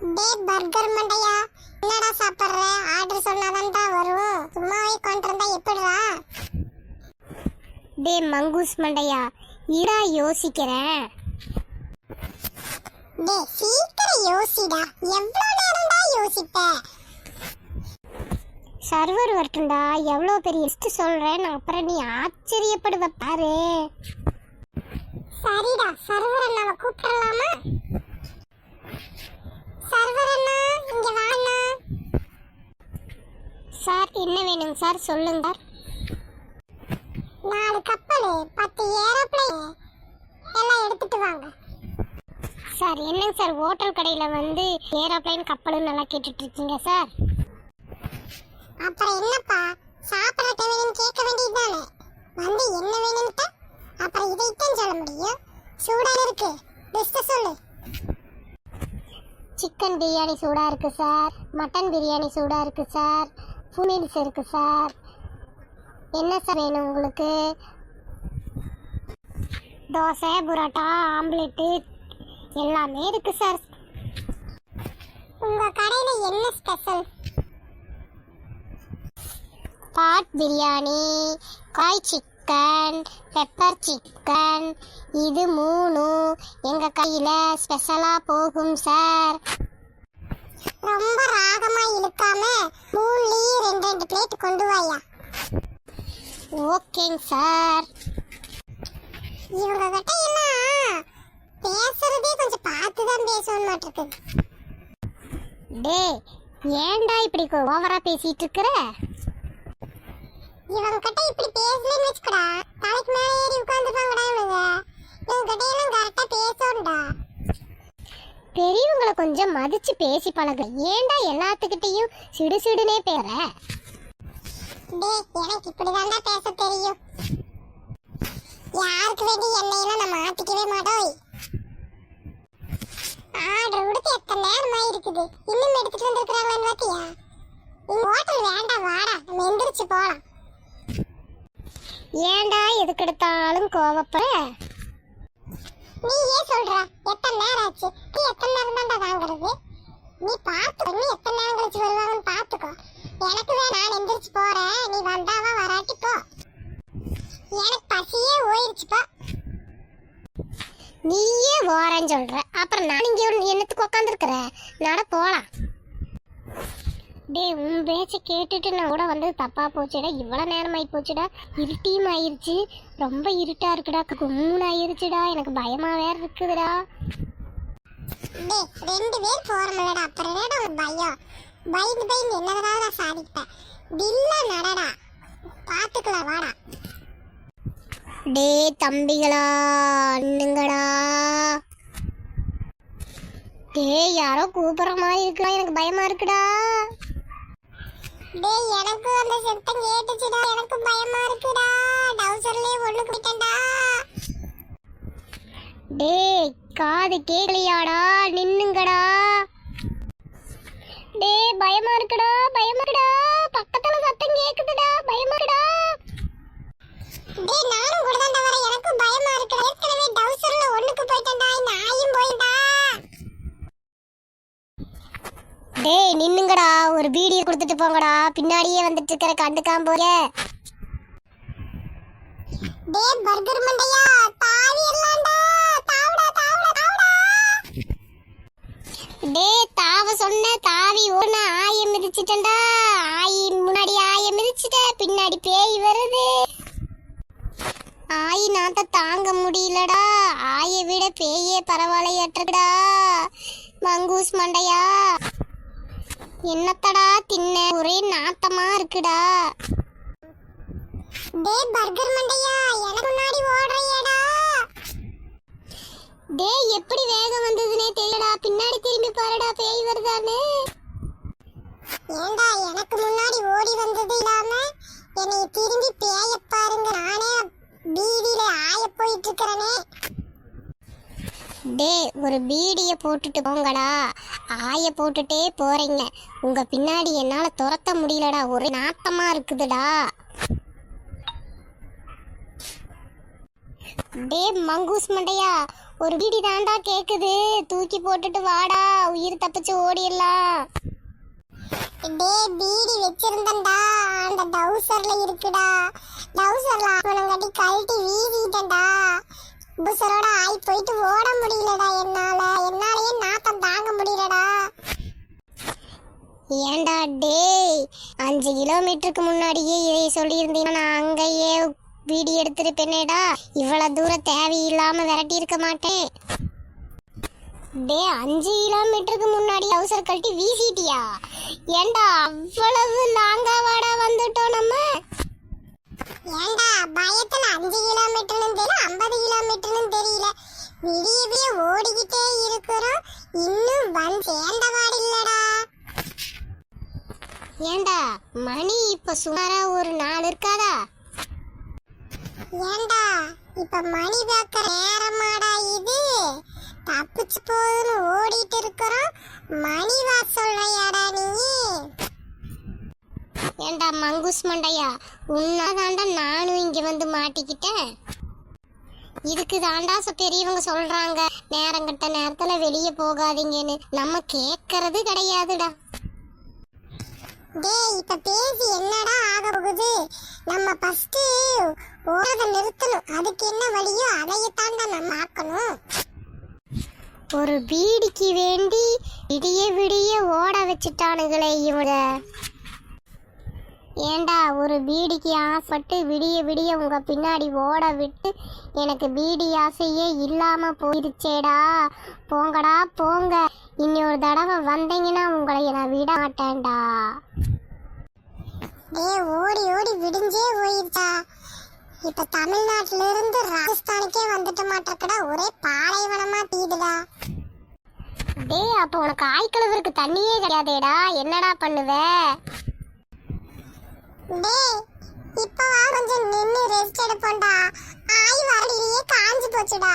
டே burger மண்டையா? என்னடா சாப்பிடுற? ஆர்டர் சொன்னாதான்டா வரும். சும்மாவே கொண்டிருந்தா எப்படிடா? டே மங்கூஸ் மண்டையா இடா யோசிக்கிறேன். டே சீக்கிரம் யோசிடா. எவ்வளோ நேரம்டா யோசிப்ப? சர்வர் வரட்டும்டா. எவ்வளோ பெரிய லிஸ்ட் சொல்கிறேன் நான் அப்புறம் நீ ஆச்சரியப்படுவ பாரு. சரிடா சர்வர் நம்ம கூப்பிடலாமா? சார் என்ன வேணுங்க சார்? சொல்லுங்க. சார் நாலு கப்பல் பத்து ஏரோப்ளைன் எல்லாம் எடுத்துட்டு வாங்க. சார் என்னங்க சார்? ஹோட்டல் கடையில் வந்து ஏரோப்ளைன் கப்பலும் நல்லா கேட்டுட்டு இருக்கீங்க சார். அப்புறம் என்னப்பா? சாப்பிட வேணும்னு கேட்க வேண்டியதுதானே? வந்து என்ன வேணும்ட்டா அப்புறம் இதைத்தான் சொல்ல முடியும். சூடாக இருக்கு. பெஸ்ட்டு சொல்லு. சிக்கன் பிரியாணி சூடாக இருக்குது சார். மட்டன் பிரியாணி சூடாக இருக்குது சார். ஃபுமீல்ஸ் இருக்குது சார். என்ன சார் வேணும் உங்களுக்கு? தோசை புரோட்டா ஆம்லெட்டு எல்லாமே இருக்குது சார். உங்கள் கடையில் என்ன ஸ்பெஷல் பாட் பிரியாணி காய் சிக்கன் பெப்பர் சிக்கன் இது மூணும் எங்கள் கையில் ஸ்பெஷலாக போகும் சார். ரொம்ப ராகமாக இழுக்காம மூணு கொண்டு வாயா. ஓகேங்க சார். இவங்க கிட்ட எல்லாம் பேசுறதே கொஞ்சம் பார்த்து தான் பேசணும் மாட்டிருக்கு. டே ஏன்டா இப்படி ஓவரா பேசிட்டு இருக்கிற? இவங்க கிட்ட இப்படி பேசலன்னு வச்சுக்கடா. தலைக்கு மேலே ஏறி உட்காந்துப்பாங்கடா இவங்க. இவங்க கிட்ட எல்லாம் கரெக்டா பேசணும்டா. பெரியவங்களை கொஞ்சம் மதிச்சு பேசி பழகு. ஏன்டா எல்லாத்துக்கிட்டையும் சிடு சிடுனே பேர எனக்கு இப்படிதான்டா பேச தெரியும். யாருக்கு வேண்டி என்னையெல்லாம் நான் மாத்திக்கவே மாட்டோய்? ஆர்டர் கொடுத்து எத்தனை நேரம் ஆயிருக்குது இன்னும் எடுத்துட்டு வந்திருக்கிறாங்களான்னு பாத்தியா? இந்த ஹோட்டல் வேண்டாம் வாடா நம்ம எந்திரிச்சு போலாம். ஏன்டா எதுக்கு எடுத்தாலும் கோவப்படுற? நீ ஏன் சொல்ற? எத்தனை நேரம் ஆச்சு? நீ எத்தனை நேரம் தான்டா வாங்குறது? நீ பார்த்து எத்தனை நேரம் கழிச்சு வருவாங்கன்னு பார்த்து எனக்கு வேணா நான் எந்திரிச்சு போறேன். நீ வந்தாவா வராட்டி போ. எனக்கு பசியே ஓயிருச்சுப்பா நீயே ஓரன்னு சொல்ற. அப்புறம் நான் இங்கே என்னத்துக்கு உட்காந்துருக்குற நட போலாம். டேய் உன் பேச்சை கேட்டுட்டு நான் கூட வந்து தப்பா போச்சுடா. இவ்வளோ நேரம் ஆகி போச்சுடா. இருட்டியும் ஆயிருச்சு. ரொம்ப இருட்டா இருக்குடா. கும்மூன் ஆயிருச்சுடா. எனக்கு பயமா வேற இருக்குதுடா. ரெண்டு பேர் போறோம்லடா. அப்புறம் என்னடா பயம்? பயந்து பயந்து என்னதான் நான் சாதிப்பேன் வில்ல நடடா. பார்த்துக்கலாம் வாடா. டே தம்பிகளா அண்ணுங்கடா டேய் யாரோ கூப்பிடுற மாதிரி இருக்குடா எனக்கு பயமா இருக்குடா. டேய் எனக்கு அந்த சத்தம் கேட்டுச்சுடா எனக்கு பயமா இருக்குடா. டவுசர்லயே ஒண்ணு போயிட்டேன்டா டேய் காது கேட்கலையாடா நின்னுங்கடா. டேய் பயமா இருக்குடா பயமா இருக்குடா. பக்கத்துல சத்தம் கேக்குதுடா பயமா இருக்குடா. டேய் நானும் கூட தான் வரேன். எனக்கும் பயமா இருக்கு. ஏற்கனவே டவுசர்ல ஒண்ணுக்கு போயிட்டேன்டா. இந்த ஆயும் போயிட்டா டேய் நின்னுங்கடா. ஒரு வீடியோ கொடுத்துட்டு போங்கடா. பின்னாடியே வந்துட்டு இருக்கிற கண்டுக்காம போற டேய் பர்கர் மண்டையா? தாவி எல்லாம்டா டேய் தாவ சொன்ன தாவி ஓன ஆய மிதிச்சிட்டேன்டா. ஆயி முன்னாடி ஆய மிதிச்சிட்ட பின்னாடி பேய் வருது. ஆயி நாத்த தாங்க முடியலடா. ஆய விட பேயே பரவாயில்லையற்றடா மங்கூஸ் மண்டையா. என்னத்தடா தின்ன? ஒரே நாத்தமா இருக்குடா. டேய் பர்கர் மண்டையா எனக்கு முன்னாடி ஓடுறியேடா. டேய் எப்படி வேகம் வந்ததுனே தெரியலடா ஒரு பீடியை போட்டுட்டு போங்கடா. ஆய போட்டுட்டே போறீங்க. உங்க பின்னாடி என்னால துரத்த முடியலடா. ஒரு நாட்டமா இருக்குதுடா. டே மங்கூஸ் மண்டையா ஒரு பீடி தாண்டா கேக்குது. தூக்கி போட்டுட்டு வாடா. உயிர் தப்பிச்சு ஓடிடலாம். டே பீடி வச்சிருந்தேன்டா. அந்த டவுசர்ல இருக்குடா. டவுசர்ல அவனங்கட்டி கழட்டி வீசிட்டேன்டா. புசரோட ஆய் போயிட்டு ஓட முடியலடா என்னால. என்னாலயே நாத்தம் தாங்க முடியலடா. ஏண்டா டேய் அஞ்சு கிலோமீட்டருக்கு முன்னாடியே இதை சொல்லியிருந்தீங்கன்னா நான் அங்கேயே பீடி எடுத்திருப்பேனேடா. இவ்வளவு தூரம் தேவையில்லாம விரட்டி இருக்க மாட்டேன். டே அஞ்சு கிலோமீட்டருக்கு முன்னாடி அவசர கழட்டி வீசிட்டியா? ஏன்டா அவ்வளவு லாங்கா வாடா வந்துட்டோம் நம்ம? ஏண்டா பயத்துல அஞ்சு கிலோமீட்டர்னு தெரியல ஐம்பது விடிய விடிய ஓடிக்கிட்டே இருக்கிறோம். இன்னும் வந்து சேர்ந்தவாடு இல்லடா ஏன்டா மணி இப்ப சுமாரா ஒரு நாள் இருக்காதா? ஏன்டா இப்ப மணி பார்க்க நேரமாடா இது. தப்பிச்சு போகுதுன்னு ஓடிட்டு இருக்கிறோம். மணி வா சொல்றியாடா நீ. ஏன்டா மங்குஸ் மண்டையா? உன்னாதாண்டா நானும் இங்க வந்து மாட்டிக்கிட்டேன். இதுக்கு தாண்டா பெரியவங்க சொல்றாங்க. நேரங்கட்ட நேரத்துல வெளியே போகாதீங்கன்னு. நம்ம கேட்கறது கிடையாதுடா. டேய் இப்ப பேசி என்னடா ஆக போகுது? நம்ம ஃபர்ஸ்ட் ஓரத நிறுத்தணும். அதுக்கு என்ன வழியோ அதையத்தாண்டா நம்ம ஆக்கணும். ஒரு பீடிக்கு வேண்டி விடிய விடிய ஓட வச்சுட்டானுங்களே இவங்க. ஏண்டா ஒரு பீடிக்கு ஆசைப்பட்டு விடிய விடிய உங்க பின்னாடி ஓட விட்டு எனக்கு பீடி ஆசையே இல்லாம போயிருச்சேடா. போங்கடா போங்க. இன்னொரு தடவை வந்தீங்கன்னா உங்களை நான் விட மாட்டேன்டா. டேய் ஓடி ஓடி விடிஞ்சே போயிருச்சா. இப்ப தமிழ்நாட்டுல இருந்து ராஜஸ்தானுக்கே வந்துட்டு மாட்டிருக்கடா ஒரே பாலைவனமா தீதுடா டேய் அப்போ உனக்கு ஆய்க்கழுவருக்கு தண்ணியே கிடையாதேடா. என்னடா பண்ணுவ? டேய் இப்ப வா கொஞ்சம் நின்னு ரெஸ்ட் எடுப்போம்டா. ஆய் வரடியே காஞ்சு போச்சுடா.